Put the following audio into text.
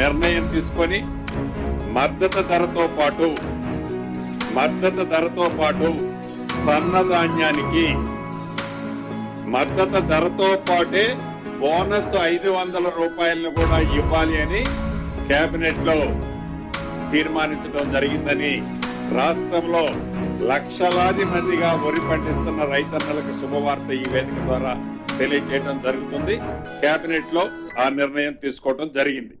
నిర్ణయం తీసుకొని మద్దతు ధరతో పాటు మద్దతు ధరతో పాటు సన్నధాన్యానికి మద్దతు ధరతో పాటే బోనస్ ఐదు వందల రూపాయలను కూడా ఇవ్వాలి అని కేబినెట్లో తీర్మానించడం జరిగిందని రాష్ట్రంలో లక్షలాది మందిగా వరి పండిస్తున్న రైతన్నలకు శుభవార్త ఈ వేదిక ద్వారా తెలియజేయడం జరుగుతుంది. కేబినెట్లో ఆ నిర్ణయం తీసుకోవడం జరిగింది.